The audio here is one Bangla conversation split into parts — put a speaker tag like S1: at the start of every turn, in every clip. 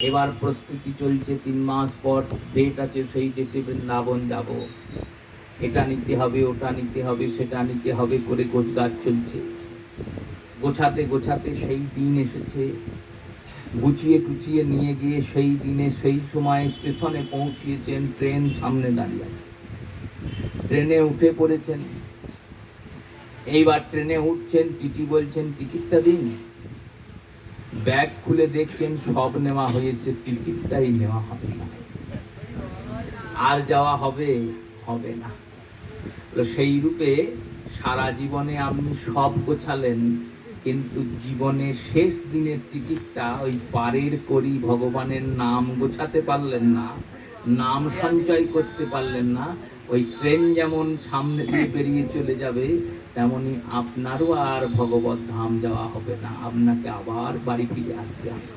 S1: এবার প্রস্তুতি চলছে তিন মাস পর। ডেট আছে সেই ডেটে বৃন্দাবন যাব। এটা নিতে হবে, ওটা নিতে হবে, সেটা নিতে হবে করে গোছগাছ চলছে। গোছাতে গোছাতে সেই দিন এসেছে। গুছিয়ে টুচিয়ে নিয়ে গিয়ে সেই দিনে সেই সময় স্টেশনে পৌঁছিয়েছেন ট্রেন সামনে দাঁড়িয়ে। ট্রেনে উঠে পড়েছেন। এইবার ট্রেনে উঠছেন টিটি বলছেন টিকিটটা দিন। ব্যাগ খুলে দেখছেন, সব নেওয়া হয়েছে টিকিটটাই নেওয়া হবে না। আর যাওয়া হবে হবে না। তো সেই রূপে সারা জীবনে আপনি সব গোছালেন, কিন্তু জীবনের শেষ দিনের টিকিটটা ওই পারের করি ভগবানের নাম গোছাতে পারলেন না, নাম সঞ্চয় করতে পারলেন না, ওই ট্রেন যেমন সামনে দিয়ে বেরিয়ে চলে যাবে তেমনি আপনারও আর ভগবত ধাম যাওয়া হবে না। আপনাকে আবার বাড়ি ফিরে আসতে হবে।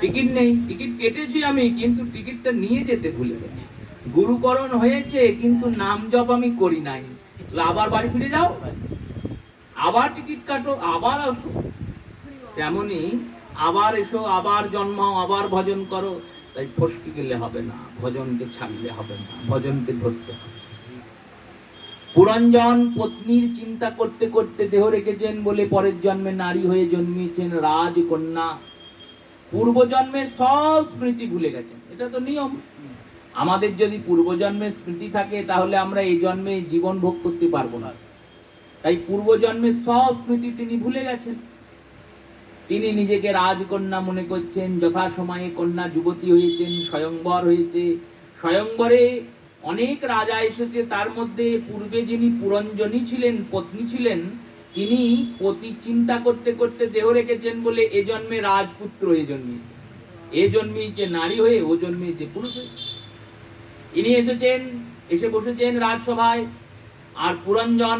S1: টিকিট নেই। টিকিট কেটেছি আমি, কিন্তু টিকিটটা নিয়ে যেতে ভুলে গেছি। গুরুকরণ হয়েছে, কিন্তু নাম জপ আমি করি নাই। আবার বাড়ি ফিরে যাও? আবার টিকিট কাটো, আবার আসো। তেমনি আবার এসো, আবার জন্মাও, আবার ভজন করো। তাই ফসকে গেলে হবে না, ভজনকে ছাড়লে হবে না, ভজনকে ধরতে হবে। পুরঞ্জন পত্নীর চিন্তা করতে করতে দেহ রেখেছেন বলে পরের জন্মে নারী হয়ে জন্মিয়েছেন রাজকন্যা। পূর্বজন্মের সব স্মৃতি ভুলে গেছেন। এটা তো নিয়ম। আমাদের যদি পূর্বজন্মের স্মৃতি থাকে, তাহলে আমরা এই জন্মে জীবন ভোগ করতে পারব না। তাই পূর্বজন্মের সব স্মৃতি তিনি ভুলে গেছেন। তিনি নিজেকে রাজকন্যা মনে করছেন। যথাসময়ে কন্যা যুবতী হয়েছেন, স্বয়ংবর হয়েছে। স্বয়ংবরে অনেক রাজা এসেছে, তার মধ্যে পূর্বে যিনি পুরঞ্জনী ছিলেন, পত্নী ছিলেন, তিনি পতি চিন্তা করতে করতে দেহ রেখেছেন বলে এ জন্মে রাজপুত্র এ জন্মিয়েছে। এ জন্মিয়েছে নারী হয়ে, ও জন্মিয়েছে পুরুষ হয়ে। ইনি এসেছেন, এসে বসেছেন রাজসভায়, আর পুরঞ্জন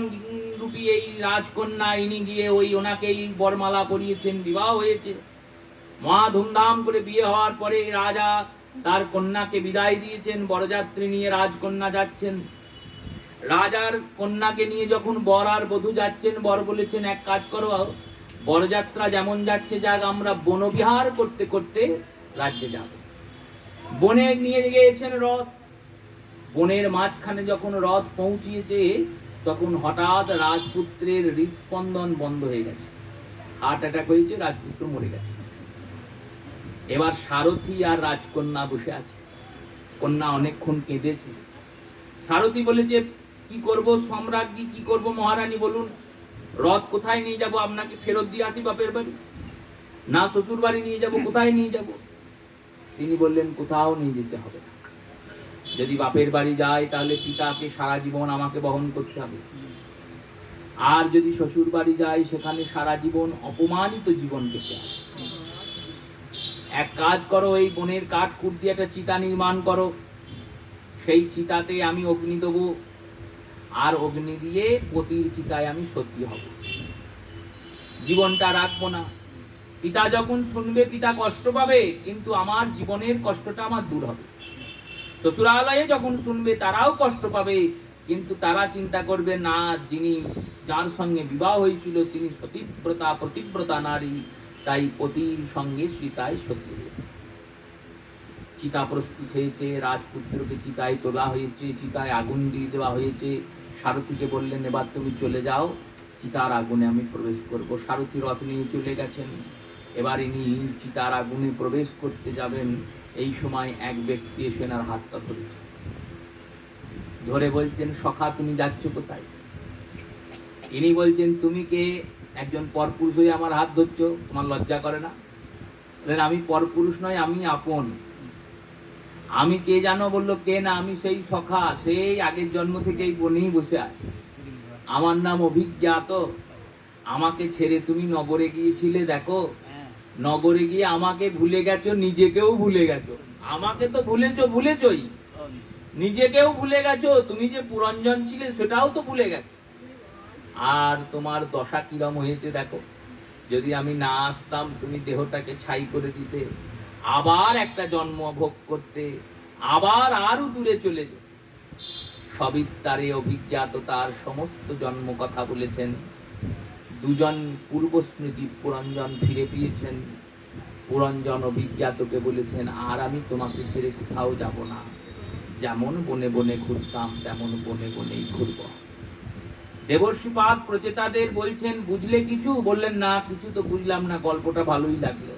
S1: রূপী এই রাজকন্যা, ইনি গিয়ে ওই ওনাকেই বরমালা করিয়েছেন বিবাহ হয়েছে। মহা ধুমধাম করে বিয়ে হওয়ার পরে রাজা তার কন্যাকে বিদায় দিয়েছেন, বরযাত্রী নিয়ে রাজকন্যা যাচ্ছেন। রাজার কন্যাকে নিয়ে যখন বর আর বধূ যাচ্ছেন, বর বলেছেন, এক কাজ করো, বরযাত্রা যেমন যাচ্ছে যাক, আমরা বনবিহার করতে করতে রাজ্যে যাব। বনে নিয়ে গিয়েছেন রথ। বনের মাঝখানে যখন রথ পৌঁছিয়েছে, তখন হঠাৎ রাজপুত্রের হৃদস্পন্দন বন্ধ হয়ে গেছে। হার্ট অ্যাটাক হয়েছে, রাজপুত্র মরে গেছে। এবার সারথী আর রাজকন্যা বসে আছে। কন্যা অনেকক্ষণ কেঁদেছে। সারথী বলেছে কি করব সম্রাজ্ঞী? কি করব মহারানী বলুন? রথ কোথায় নিয়ে যাব? আপনাকে ফেরত দিয়ে আসি বাপের বাড়ি। না, শ্বশুর বাড়ি নিয়ে যাব, কোথায় নিয়ে যাব? তিনি বললেন, কোথাও নিয়ে যেতে হবে যদি বাপের বাড়ি যায়, তাহলে পিতাকে সারা জীবন আমাকে বহন করতে হবে। আর যদি শ্বশুর বাড়ি যায়, সেখানে সারা জীবন অপমানিত জীবন কেটে আসে এক কাজ করো, এই বনের কাঠ কুট দিয়ে একটা চিতা নির্মাণ করো। সেই চিতাতে আমি অগ্নি দেবো। আর অগ্নি দিয়ে পতির চিতায় আমি সত্যি হব। জীবনটা রাখব না। পিতা যখন শুনবে, পিতা কষ্ট পাবে, কিন্তু আমার জীবনের কষ্টটা আমার দূর হবে। শ্বশুরালয়ে যখন শুনবে, তারাও কষ্ট পাবে, কিন্তু তারা চিন্তা করবে, না, যিনি যার সঙ্গে বিবাহ হয়েছিল, তিনি সতীব্রতা প্রতিব্রতা নারী। তাই পতির সঙ্গে সীতায় সত্যি চিতা প্রস্তুত হয়েছে, রাজপুত্রকে চিতায় তোলা হয়েছে চিতায় আগুন দিয়ে দেওয়া হয়েছে। সারথীকে বললেন, এবার তুমি চলে যাও। চিতার আগুনে আমি প্রবেশ করব। সারথী রথ নিয়ে চলে গেছেন। এবার ইনি চিতার আগুনে প্রবেশ করতে যাবেন। এই সময় এক ব্যক্তি এসে এনার হাতটা ধরেছে। ধরে বলছেন, সখা, তুমি যাচ্ছ কোথায়? ইনি বলছেন, তুমি কে? একজন পরপুরুষ হয়ে আমার হাত ধরছো, তোমার লজ্জা করে না? বললেন আমি পরপুরুষ নয়, আমি আপন। আমি কে জানো বলল, কে না, আমি সেই সখা, সেই আগের জন্ম থেকে এই বনেই বসে আছি। আমার নাম অভিজ্ঞাত। আমাকে ছেড়ে তুমি নগরে গিয়েছিলে, দেখো। নগরে গিয়ে আমাকে ভুলে গেছো, নিজেকেও ভুলে গেছো। আমাকে তো ভুলেছো, ভুলেছই। নিজেকেও ভুলে গেছো। তুমি যে পুরঞ্জন ছিলে, সেটাও তো ভুলে গেছো। আর তোমার দশা কিরম হয়েছে দেখো। যদি আমি না আসতাম, তুমি দেহটাকে ছাই করে দিতে, আবার একটা জন্ম ভোগ করতে, আবার আরও দূরে চলে যেতে। সবিস্তারে অভিজ্ঞাত তার সমস্ত জন্ম কথা বলেছেন। দুজন পূর্ব স্মৃতি পুরঞ্জন ফিরে পেয়েছেন। পুরঞ্জন অভিজ্ঞাতকে বলেছেন, আর আমি তোমাকে ছেড়ে কোথাও যাব না। যেমন বনে বনে ঘুরতাম, তেমন বনে বনেই ঘুরব। দেবর্ষিপাদ প্রচেতাদের বলছেন, বুঝলে কিছু? বললেন, না, কিছু তো বুঝলাম না, গল্পটা ভালোই লাগল।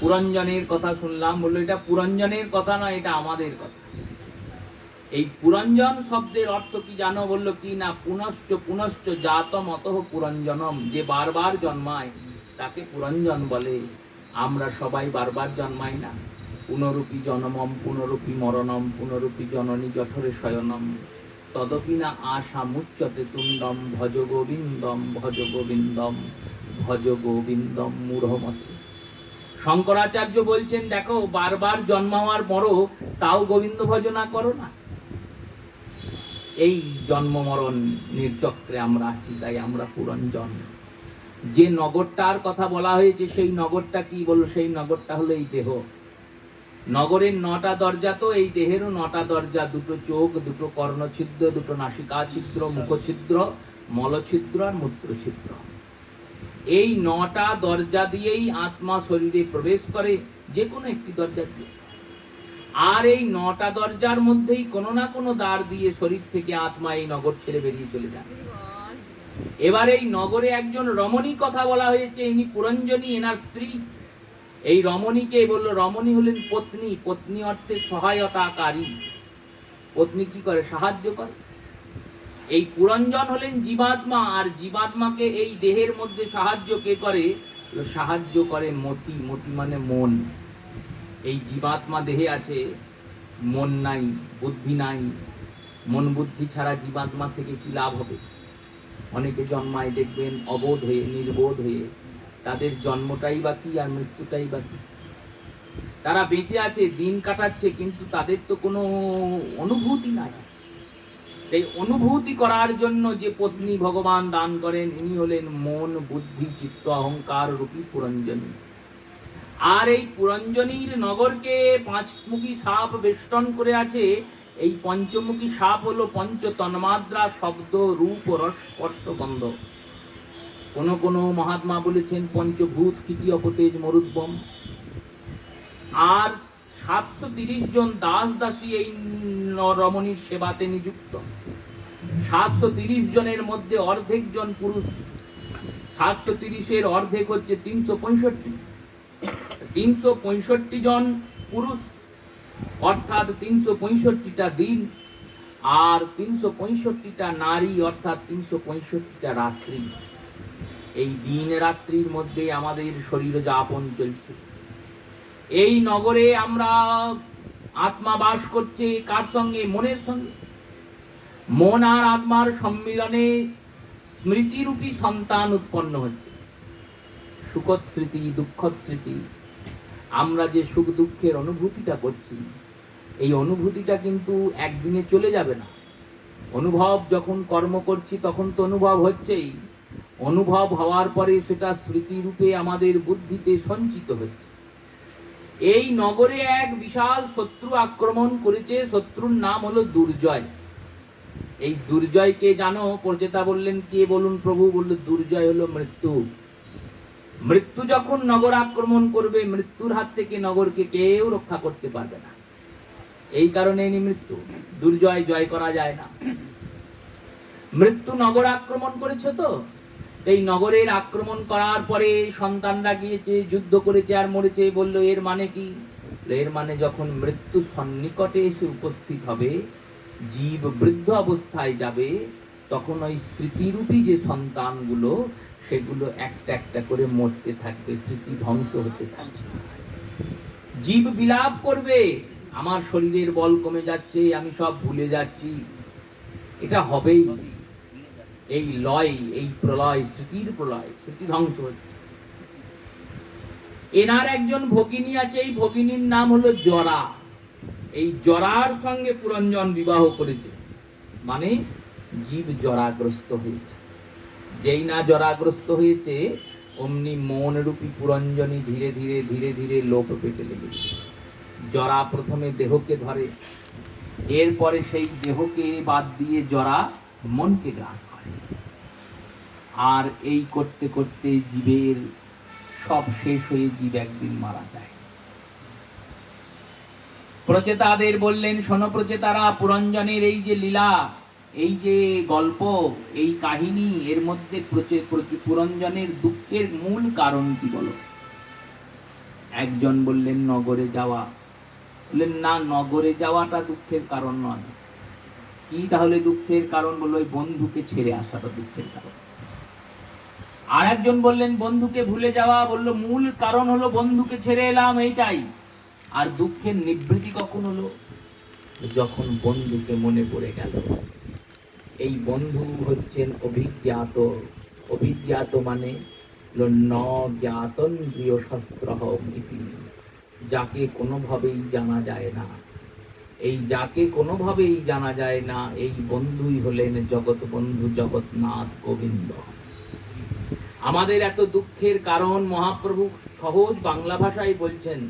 S1: পুরঞ্জনের কথা শুনলাম, বলল, এটা পুরঞ্জনের কথা না, এটা আমাদের কথা। এই পুরঞ্জন শব্দের অর্থ কি জানো? বলল, কি না, পুনশ্চ পুনশ্চ জাতম অতঃ পুরঞ্জনম, যে বারবার জন্মায়, তাকে পুরঞ্জন বলে। আমরা সবাই বারবার জন্মাই না। পুনরূপী জনমম, পুনরূপী মরণম, পুনরূপী জননী জঠরে শয়নম। তদপি না আশা মুচ্যতে তুণ্ডম ভজ গোবিন্দম ভজ গোবিন্দম ভজ গোবিন্দম মূঢ়মতে। শঙ্করাচার্য বলছেন, দেখো, বারবার জন্মাবার পরও তাও গোবিন্দ ভজনা করো না। এই জন্ম মরণ নির্চক্রে আমরা আছি, তাই আমরা পুরন জন্ম যে নগরটার কথা বলা হয়েছে, সেই নগরটা কি বলো? সেই নগরটা হলো এই দেহ। নগরের নটা দরজা তো, এই দেহেরও নটা দরজা, দুটো চোখ, দুটো কর্ণছিদ্র, দুটো নাসিকা ছিদ্র মুখছিদ্র, মলছিদ্র আর মূত্রছিদ্র। এই নটা দরজা দিয়েই আত্মা শরীরে প্রবেশ করে যে কোনো একটি দরজা দিয়ে আর এই নটা দরজার মধ্যেই কোনো না কোনো দ্বার দিয়ে শরীর থেকে আত্মা এই নগর ছেড়ে বেরিয়ে চলে যায়। এবার এই নগরে একজন রমণী কথা বলা হয়েছে, ইনি পুরঞ্জনী, এনার স্ত্রী। এই রমণীকে বলল, রমণী হলেন পত্নী পত্নী অর্থে সহায়তাকারী। পত্নী কি করে? সাহায্য করে। এই পুরঞ্জন হলেন জীবাত্মা, আর জীবাত্মাকে এই দেহের মধ্যে সাহায্য কে করে? সাহায্য করে মতি মতি মানে মন। এই জীবাত্মা দেহে আছে মন নাই, বুদ্ধি নাই। মন বুদ্ধি ছাড়া জীবাত্মা থেকে কি লাভ হবে? অনেকে জন্মায় দেখবেন অবোধ হয়ে, নির্বোধ হয়ে। তাদের জন্মটাই বাকি আর মৃত্যুটাই বাকি তারা বেঁচে আছে, দিন কাটাচ্ছে, কিন্তু তাদের তো কোনো অনুভূতি নাই। এই অনুভূতি করার জন্য যে পত্নী ভগবান দান করেন, ইনি হলেন মন, বুদ্ধি, চিত্ত, অহংকার রূপী পুরঞ্জনী। আর এই পুরঞ্জনীর নগরকে পাঁচমুখী সাপ বেষ্টন করে আছে। এই পঞ্চমুখী সাপ হলো পঞ্চ তন্মাদ্রা শব্দ, রূপ, রস, স্পর্শ, গন্ধ। কোন কোন মহাত্মা বলেছেন, পঞ্চভূত কীটি অপতেজ মরুদ্বম? আর সাতশো তিরিশ জন দাস দাসী এই রমণীর সেবাতে নিযুক্ত। সাতশো তিরিশ জনের মধ্যে অর্ধেক জন পুরুষ। সাতশো তিরিশের অর্ধেক হচ্ছে তিনশো পঁয়ষট্টি। তিনশো পঁয়ষট্টি জন পুরুষ, অর্থাৎ তিনশো পঁয়ষট্টিটা দিন, আর তিনশো পঁয়ষট্টিটা নারী, অর্থাৎ তিনশো পঁয়ষট্টিটা রাত্রি। এই দিন রাত্রির মধ্যে আমাদের শরীর যাপন চলছে। এই নগরে আমরা আত্মা বাস করছে কার সঙ্গে? মনের সঙ্গে। মন আর আত্মার সম্মিলনে স্মৃতিরূপী সন্তান উৎপন্ন হচ্ছে। সুখদ স্মৃতি, দুঃখদ স্মৃতি। আমরা যে সুখ দুঃখের অনুভূতিটা করছি, এই অনুভূতিটা কিন্তু একদিনে চলে যাবে না। অনুভব যখন কর্ম করছি, তখন তো অনুভব হচ্ছেই। অনুভব হওয়ার পরে সেটা স্মৃতিরূপে আমাদের বুদ্ধিতে সঞ্চিত হচ্ছে। এই নগরে এক বিশাল শত্রু আক্রমণ করেছে, শত্রুর নাম হলো দুর্জয়। এই দুর্জয়কে জানো, প্রচেতা বললেন, কে বলুন প্রভু? বলল, দুর্জয় হলো মৃত্যু। মৃত্যু যখন নগর আক্রমণ করবে, মৃত্যুর হাত থেকে নগরকে কেউ রক্ষা করতে পারবে না। এই কারণে ইনি মৃত্যু। দুর্জয় জয় করা যায় না। মৃত্যু নগর আক্রমণ করেছে তো? এই নগরের আক্রমণ করার পরে সন্তানরা গিয়েছে, যুদ্ধ করেছে আর মরেছে, বলল, এর মানে কি? এর মানে যখন মৃত্যু সন্নিকটে এসে উপস্থিত হবে, জীব বৃদ্ধ অবস্থায় যাবে, তখন ওই স্মৃতিরূপী যে সন্তানগুলো, সেগুলো একটা একটা করে মরতে থাকবে, স্মৃতি ধ্বংস হতে থাকবে। জীব বিলাপ করবে, আমার শরীরের বল কমে যাচ্ছে, আমি সব ভুলে যাচ্ছি। এটা হবেই। এই লয়, এই প্রলয়, স্মৃতির প্রলয়, স্মৃতি ধ্বংস হচ্ছে। এনার একজন ভগিনী আছে, এই ভগিনীর নাম হলো জরা। এই জরার সঙ্গে পুরঞ্জন বিবাহ করেছে। মানে জীব জরাগ্রস্ত হয়েছে। যেই না জরাগ্রস্ত হয়েছে, অমনি মন রূপী পুরঞ্জনী ধীরে ধীরে ধীরে ধীরে লোপ পেতে লেগেছে জরা প্রথমে দেহকে ধরে, এরপরে সেই দেহকে বাদ দিয়ে জরা মনকে গ্রাস করে। আর এই করতে করতে জীবের সব শেষ হয়ে জীব একদিন মারা যায়। প্রচেতাদের বললেন, শোনো প্রচেতারা, পুরঞ্জনের এই যে লীলা, এই যে গল্প, এই কাহিনী, এর মধ্যে পুরঞ্জনের দুঃখের মূল কারণ কি বলো। একজন বললেন, নগরে যাওয়া। বললেন, না, নগরে যাওয়াটা দুঃখের কারণ নয়। কি তাহলে দুঃখের কারণ বলল ওই বন্ধুকে ছেড়ে আসাটা দুঃখের কারণ। আর একজন বললেন, বন্ধুকে ভুলে যাওয়া বলল, মূল কারণ হলো বন্ধুকে ছেড়ে এলাম, এইটাই। আর দুঃখের নিবৃত্তি কখন হলো? যখন বন্ধুকে মনে পড়ে গেল। এই বন্ধু হচ্ছেন অভিজ্ঞাত। অভিজ্ঞাত মানে ন জ্ঞাতন্দ্রিয় যাকে কোনোভাবেই জানা যায় না। এই যাকে কোনোভাবেই জানা যায় না, এই বন্ধুই হলেন জগৎ বন্ধু জগৎনাথ গোবিন্দ। আমাদের এত দুঃখের কারণ মহাপ্রভু সহজ বাংলা ভাষায় বলছেন,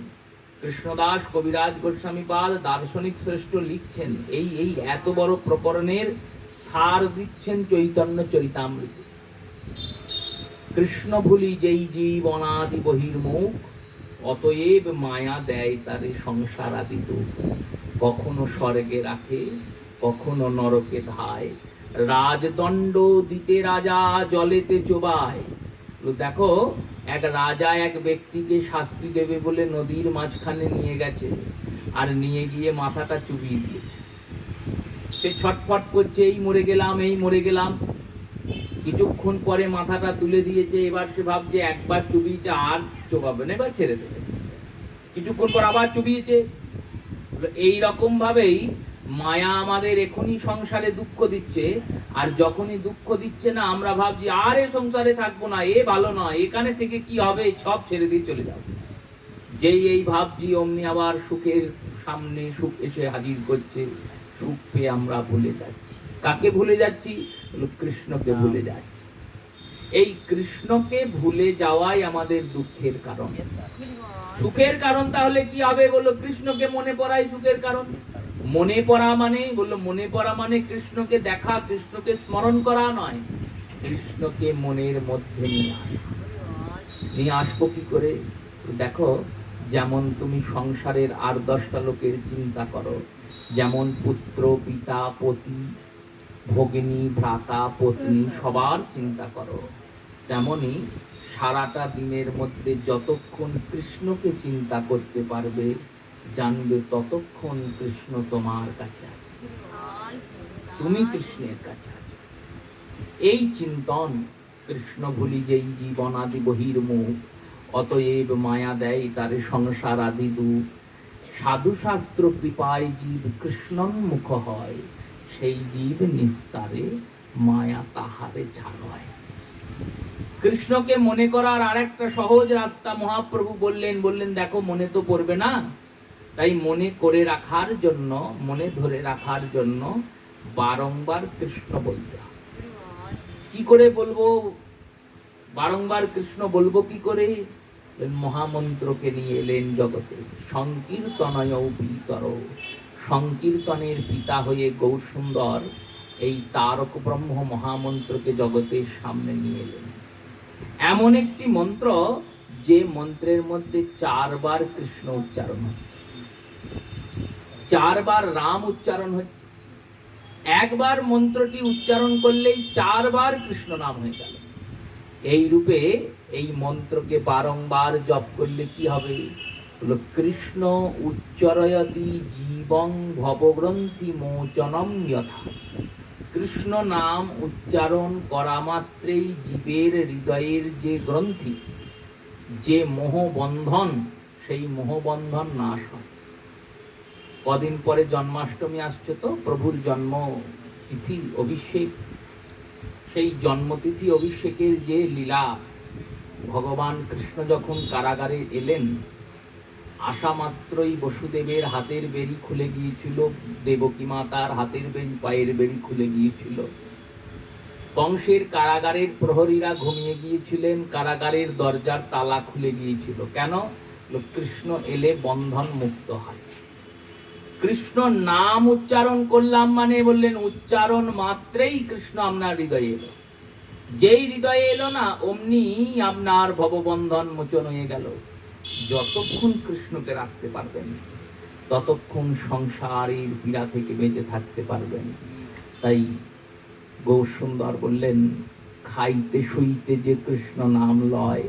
S1: কৃষ্ণদাস কবিরাজ গোস্বামী পাল দার্শনিক শ্রেষ্ঠ লিখছেন, এই এই এত বড় প্রকরণের সার দিচ্ছেন চৈতন্য চরিতামৃত। কৃষ্ণ ভুলি যেই জীব অনাদি বহির্মুখ, অতএব মায়া দেয় তারে সংসার আদি দুঃখ। কখনো স্বর্গে রাখে, কখনো নরকে ধায়। রাজদণ্ড দিতে রাজা জলেতে চোবায়। দেখো, এক রাজা এক ব্যক্তিকে শাস্তি দেবে বলে নদীর মাঝখানে নিয়ে গেছে আর নিয়ে গিয়ে মাথাটা চুবিয়ে দিয়েছে। সে ছটফট করছে, এই মরে গেলাম, এই মরে গেলাম। কিছুক্ষণ পরে মাথাটা তুলে দিয়েছে, এবার সে ভাবছে, একবার চুবিয়েছে, আর চোবাবে না, এবার ছেড়ে দেবে। কিছুক্ষণ পর আবার চুবিয়েছে। এই রকম ভাবেই মায়া আমাদের এখনই সংসারে দুঃখ দিচ্ছে আর যখনই দুঃখ দিচ্ছে না আমরা ভাবছি আর এ সংসারে থাকব না এ ভালো নয় এখানে থেকে কি হবে সব ছেড়ে দিয়ে চলে যাব। যেই এই ভাবছি অমনি আবার সুখের সামনে সুখ এসে হাজির করছে সুখ পেয়ে আমরা ভুলে যাচ্ছি। কাকে ভুলে যাচ্ছি? কৃষ্ণকে ভুলে যাচ্ছি। এই কৃষ্ণকে ভুলে যাওয়াই আমাদের দুঃখের কারণ। সুখের কারণ তাহলে কি হবে বলল? কৃষ্ণকে মনে পড়াই সুখের কারণ। মনে পড়া মানে বলল, মনে পড়া মানে কৃষ্ণকে দেখা, কৃষ্ণকে স্মরণ করা নয়। কৃষ্ণকে মনের মধ্যে নিয়ে নিয়ে আসব কি করে? দেখো, যেমন তুমি সংসারের আর দশটা লোকের চিন্তা করো, যেমন পুত্র, পিতা, পতি, ভগিনী, ভ্রাতা, পত্নী, সবার চিন্তা করো। তেমনি সারাটা দিনের মধ্যে যতক্ষণ কৃষ্ণকে চিন্তা করতে পারবে, জানবে ততক্ষণ কৃষ্ণ তোমার কাছে আছে। তুমি কৃষ্ণের কাছে আছো। এই চিন্তন কৃষ্ণ ভুলি যেই জীবন আদি বহির্মুখ, অতএব মায়া দেয় তারে সংসার আদি দুঃখ সাধু শাস্ত্র কৃপায় জীব কৃষ্ণন্মুখ হয়, সেই জীব নিস্তারে মায়া তাহারে ছাড়য় কৃষ্ণকে মনে করার আরেকটা সহজ রাস্তা মহাপ্রভু বললেন বললেন, দেখো, মনে তো পড়বে না। তাই মনে করে রাখার জন্য, মনে ধরে রাখার জন্য বারংবার কৃষ্ণ বলতে কি করে বলব? বারংবার কৃষ্ণ বলব কি করে? মহামন্ত্রকে নিয়ে এলেন জগতে। সংকীর্তনয় পিতর সংকীর্তনের পিতা হয়ে গৌর সুন্দর এই তারক ব্রহ্ম মহামন্ত্রকে জগতের সামনে নিয়ে এলেন। এমন একটি মন্ত্র যে মন্ত্রের মধ্যে চারবার কৃষ্ণ উচ্চারণ হচ্ছে। চারবার রাম উচ্চারণ হচ্ছে। একবার মন্ত্রটি উচ্চারণ করলেই চারবার কৃষ্ণ নাম হয়ে গেল। এই রূপে এই মন্ত্রকে বারংবার জপ করলে কি হবে? কৃষ্ণ উচ্চরয়তি জীবং ভবগ্রন্থি মোচনম যথা। কৃষ্ণ নাম উচ্চারণ করা মাত্রেই জীবের হৃদয়ের যে গ্রন্থি, যে মোহবন্ধন, সেই মোহবন্ধন নাশ হয়। কদিন পরে জন্মাষ্টমী আসছে তো, প্রভুর জন্ম তিথি অভিষেক। সেই জন্মতিথি অভিষেকের যে লীলা, ভগবান কৃষ্ণ যখন কারাগারে এলেন আসা মাত্রই বসুদেবের হাতের বেরি খুলে গিয়েছিল, দেবকী মাতার হাতের বেরি পায়ের বেরি খুলে গিয়েছিল। কংসের কারাগারের প্রহরীরা ঘুমিয়ে গিয়েছিলেন, কারাগারের দরজার তালা খুলে গিয়েছিল। কেন? কৃষ্ণ এলে বন্ধন মুক্ত হয়। কৃষ্ণ নাম উচ্চারণ করলাম মানে বললেন, উচ্চারণ মাত্রেই কৃষ্ণ আপনার হৃদয়ে এলো। যেই হৃদয়ে এলো না, অমনি আপনার ভববন্ধন মোচন হয়ে গেল। যতক্ষণ কৃষ্ণকে রাখতে পারবেন, ততক্ষণ সংসারের পীড়া থেকে বেঁচে থাকতে পারবেন। তাই গৌর সুন্দর বললেন, খাইতে শুইতে যে কৃষ্ণ নাম লয়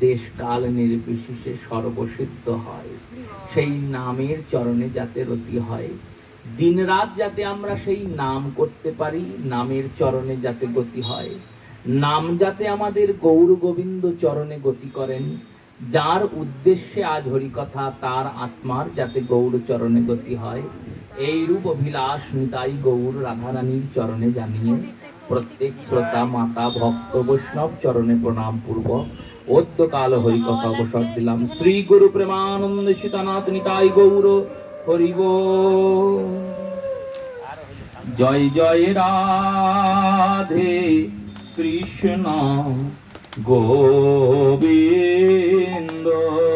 S1: দেশ কাল নির্বিশেষে সর্বসিদ্ধ হয়। সেই নামের চরণে যাতে রতি হয়। দিন রাত যাতে আমরা সেই নাম করতে পারি, নামের চরণে যাতে গতি হয়। নাম যাতে আমাদের গৌর গোবিন্দ চরণে গতি করেন যার উদ্দেশ্যে আজ হরিকথা তার আত্মার যাতে গৌর চরণে গতি হয় এই রূপ অভিলাষ নিতাই গৌর রাধারানীর চরণে জানিয়ে প্রত্যেক শ্রোতা, মাতা, ভক্ত, বৈষ্ণব চরণে প্রণাম পূর্বক অদ্য কাল হরিকথা অবসর দিলাম। শ্রী গুরু প্রেমানন্দ সীতানাথ নিতাই গৌর হরিব জয় জয় রাধে কৃষ্ণ গোবিন্দ। সুন্দর